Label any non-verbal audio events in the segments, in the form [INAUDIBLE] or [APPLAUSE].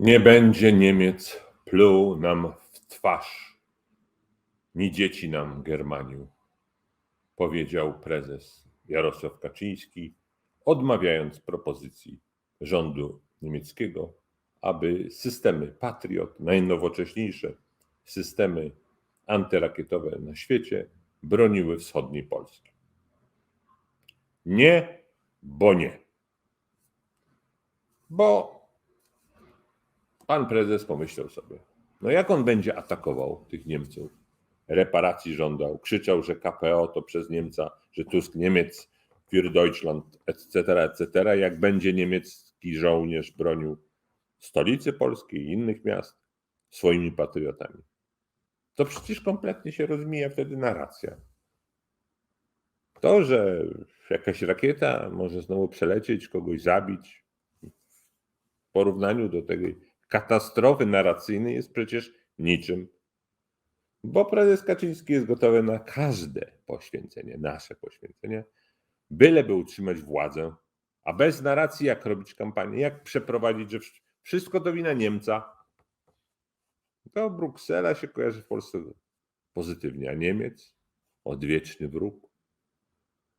Nie będzie Niemiec pluł nam w twarz, ni dzieci nam Germaniu, powiedział prezes Jarosław Kaczyński, odmawiając propozycji rządu niemieckiego, aby systemy Patriot, najnowocześniejsze systemy antyrakietowe na świecie, broniły wschodniej Polski. Nie, bo nie. Bo pan prezes pomyślał sobie, no jak on będzie atakował tych Niemców, reparacji żądał, krzyczał, że KPO to przez Niemca, że Tusk Niemiec, für Deutschland, etc., etc., jak będzie niemiecki żołnierz bronił stolicy polskiej i innych miast swoimi patriotami. To przecież kompletnie się rozmija wtedy narracja. To, że jakaś rakieta może znowu przelecieć, kogoś zabić, w porównaniu do tej katastrofy narracyjnej jest przecież niczym. Bo prezes Kaczyński jest gotowy na każde poświęcenie, nasze poświęcenie, byleby utrzymać władzę, a bez narracji, jak robić kampanię, jak przeprowadzić, że wszystko to wina Niemca. To Bruksela się kojarzy w Polsce pozytywnie, a Niemiec odwieczny wróg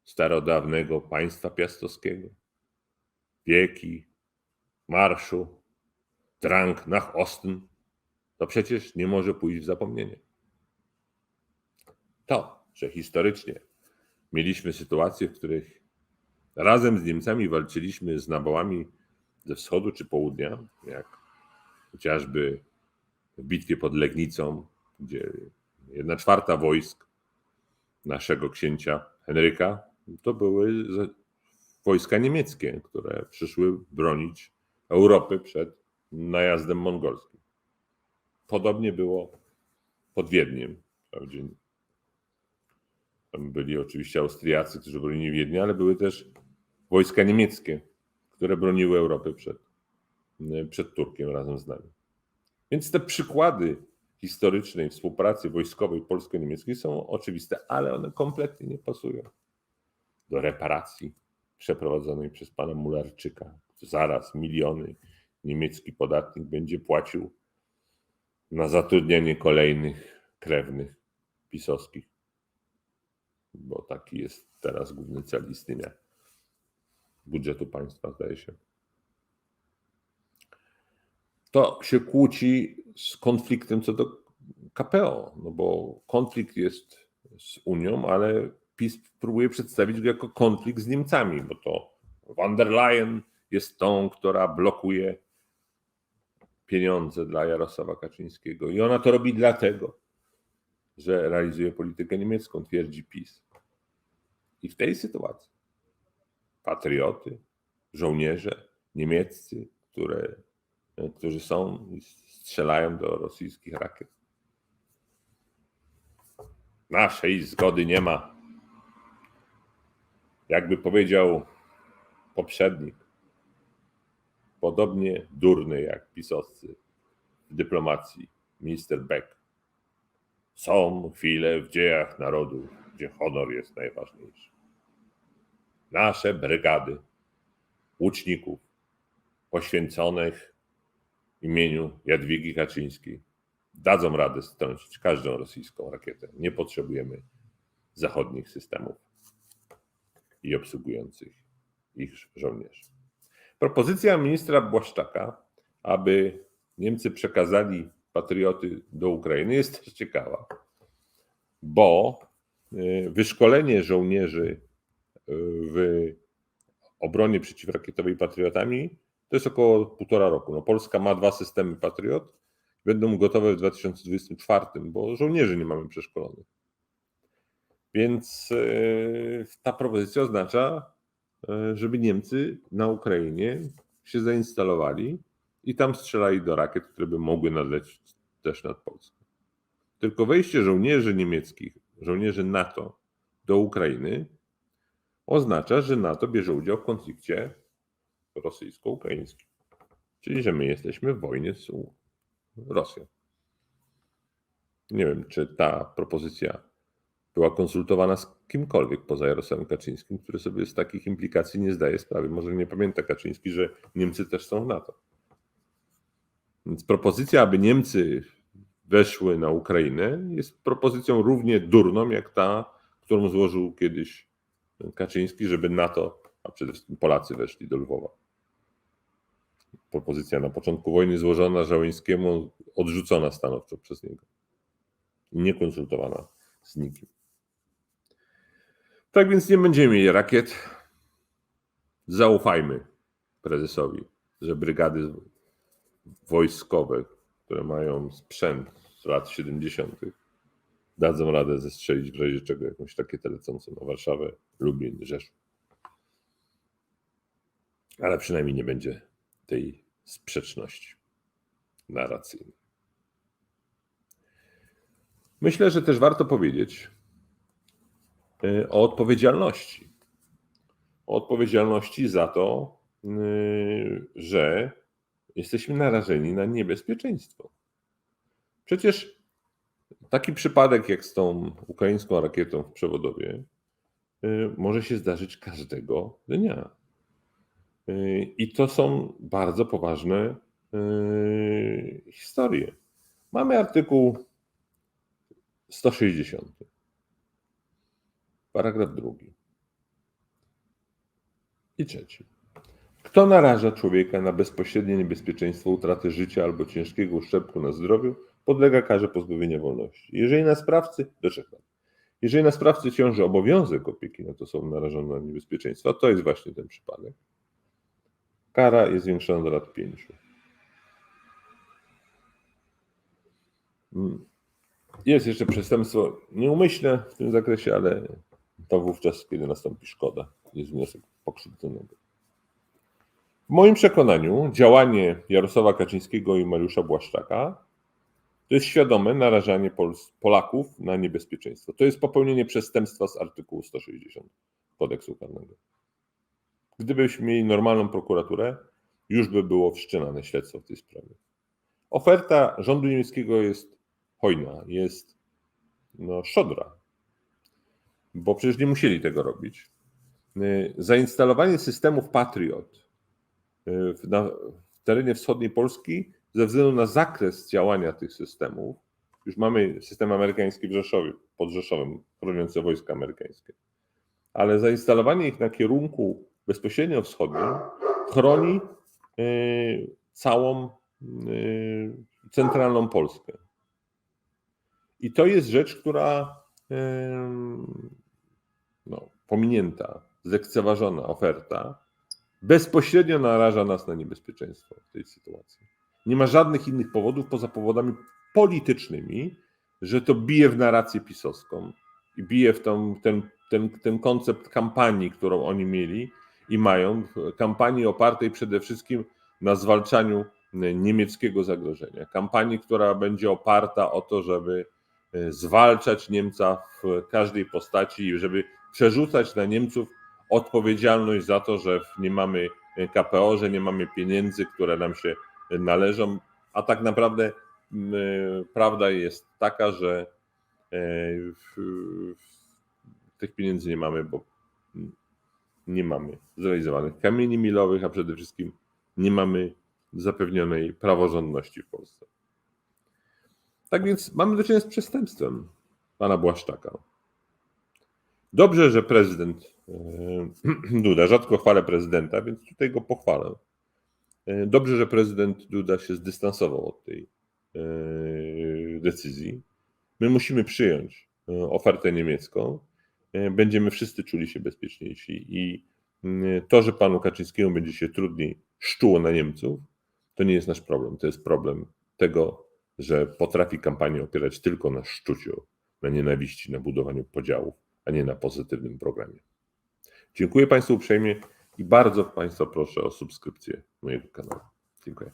starodawnego państwa piastowskiego. Wieki marszu, drang nach Osten, to przecież nie może pójść w zapomnienie. To, że historycznie mieliśmy sytuacje, w których razem z Niemcami walczyliśmy z nabałami ze wschodu czy południa, jak chociażby w bitwie pod Legnicą, gdzie jedna czwarta wojsk naszego księcia Henryka to były wojska niemieckie, które przyszły bronić Europy przed najazdem mongolskim. Podobnie było pod Wiedniem. Wprawdzie tam byli oczywiście Austriacy, którzy bronili Wiednia, ale były też wojska niemieckie, które broniły Europy przed, przed Turkiem razem z nami. Więc te przykłady historycznej współpracy wojskowej polsko-niemieckiej są oczywiste, ale one kompletnie nie pasują do reparacji przeprowadzonej przez pana Mularczyka. Zaraz miliony niemiecki podatnik będzie płacił na zatrudnienie kolejnych krewnych pisowskich, bo taki jest teraz główny cel istnienia budżetu państwa, zdaje się. To się kłóci z konfliktem co do KPO, no bo konflikt jest z Unią, ale PiS próbuje przedstawić go jako konflikt z Niemcami, bo to van der Leyen jest tą, która blokuje pieniądze dla Jarosława Kaczyńskiego. I ona to robi dlatego, że realizuje politykę niemiecką, twierdzi PiS. I w tej sytuacji patrioty, żołnierze niemieccy, które, którzy są i strzelają do rosyjskich rakiet. Naszej zgody nie ma. Jakby powiedział poprzednik, podobnie durny jak pisowcy w dyplomacji, minister Beck. Są chwile w dziejach narodu, gdzie honor jest najważniejszy. Nasze brygady łuczników poświęconych imieniu Jadwigi Kaczyńskiej dadzą radę strącić każdą rosyjską rakietę. Nie potrzebujemy zachodnich systemów i obsługujących ich żołnierzy. Propozycja ministra Błaszczaka, aby Niemcy przekazali patrioty do Ukrainy, jest też ciekawa, bo y, wyszkolenie żołnierzy y, w obronie przeciwrakietowej patriotami to jest około półtora roku. No Polska ma dwa systemy patriot, będą gotowe w 2024, bo żołnierzy nie mamy przeszkolonych. Więc y, ta propozycja oznacza, żeby Niemcy na Ukrainie się zainstalowali i tam strzelali do rakiet, które by mogły nadleć też nad Polską. Tylko wejście żołnierzy niemieckich, żołnierzy NATO do Ukrainy oznacza, że NATO bierze udział w konflikcie rosyjsko-ukraińskim. Czyli, że my jesteśmy w wojnie z Rosją. Nie wiem, czy ta propozycja była konsultowana z kimkolwiek poza Jarosławem Kaczyńskim, który sobie z takich implikacji nie zdaje sprawy. Może nie pamięta Kaczyński, że Niemcy też są w NATO. Więc propozycja, aby Niemcy weszły na Ukrainę, jest propozycją równie durną jak ta, którą złożył kiedyś Kaczyński, żeby NATO, a przede wszystkim Polacy weszli do Lwowa. Propozycja na początku wojny złożona Żołyńskiemu, odrzucona stanowczo przez niego. Nie konsultowana z nikim. Tak więc nie będziemy mieli rakiet. Zaufajmy prezesowi, że brygady wojskowe, które mają sprzęt z lat 70., dadzą radę zestrzelić w razie czego jakąś rakietę lecącą na Warszawę, Lublin, Rzeszów. Ale przynajmniej nie będzie tej sprzeczności narracyjnej. Myślę, że też warto powiedzieć o odpowiedzialności. O odpowiedzialności za to, y, że jesteśmy narażeni na niebezpieczeństwo. Przecież taki przypadek jak z tą ukraińską rakietą w przewodowie y, może się zdarzyć każdego dnia. Y, I to są bardzo poważne y, historie. Mamy artykuł 160, paragraf drugi i trzeci. Kto naraża człowieka na bezpośrednie niebezpieczeństwo utraty życia albo ciężkiego uszczerbku na zdrowiu, podlega karze pozbawienia wolności. Jeżeli na sprawcy, do trzech lat. Jeżeli na sprawcy ciąży obowiązek opieki nad osobą narażoną na niebezpieczeństwo, to jest właśnie ten przypadek. Kara jest zwiększona do lat pięciu. Mm. Jest jeszcze przestępstwo nieumyślne w tym zakresie, ale to wówczas, kiedy nastąpi szkoda, jest wniosek pokrzywdzonego. W moim przekonaniu działanie Jarosława Kaczyńskiego i Mariusza Błaszczaka to jest świadome narażanie Polaków na niebezpieczeństwo. To jest popełnienie przestępstwa z artykułu 160 kodeksu karnego. Gdybyśmy mieli normalną prokuraturę, już by było wszczynane śledztwo w tej sprawie. Oferta rządu niemieckiego jest hojna, jest no, szodra, bo przecież nie musieli tego robić. Y, zainstalowanie systemów Patriot y, w terenie wschodniej Polski ze względu na zakres działania tych systemów, już mamy system amerykański w Rzeszowie, pod Rzeszowem, chroniące wojska amerykańskie, ale zainstalowanie ich na kierunku bezpośrednio wschodnim chroni y, całą y, centralną Polskę. I to jest rzecz, która no, pominięta, zlekceważona oferta bezpośrednio naraża nas na niebezpieczeństwo w tej sytuacji. Nie ma żadnych innych powodów poza powodami politycznymi, że to bije w narrację pisowską i bije w tą, ten, ten, ten koncept kampanii, którą oni mieli i mają, kampanii opartej przede wszystkim na zwalczaniu niemieckiego zagrożenia. Kampanii, która będzie oparta o to, żeby e, zwalczać Niemca w każdej postaci i żeby przerzucać na Niemców odpowiedzialność za to, że nie mamy KPO, że nie mamy pieniędzy, które nam się należą, a tak naprawdę prawda jest taka, że e, tych pieniędzy nie mamy, bo nie mamy zrealizowanych kamieni milowych, a przede wszystkim nie mamy zapewnionej praworządności w Polsce. Tak więc mamy do czynienia z przestępstwem pana Błaszczaka. Dobrze, że prezydent e, [CLEARS THROAT] Duda, rzadko chwalę prezydenta, więc tutaj go pochwalę. E, dobrze, że prezydent Duda się zdystansował od tej e, decyzji. My musimy przyjąć ofertę niemiecką. Będziemy wszyscy czuli się bezpieczniejsi i to, że panu Kaczyńskiemu będzie się trudniej szczuło na Niemców, to nie jest nasz problem. To jest problem tego, że potrafi kampanię opierać tylko na szczuciu, na nienawiści, na budowaniu podziałów a nie na pozytywnym programie. Dziękuję Państwu uprzejmie i bardzo Państwa proszę o subskrypcję mojego kanału. Dziękuję.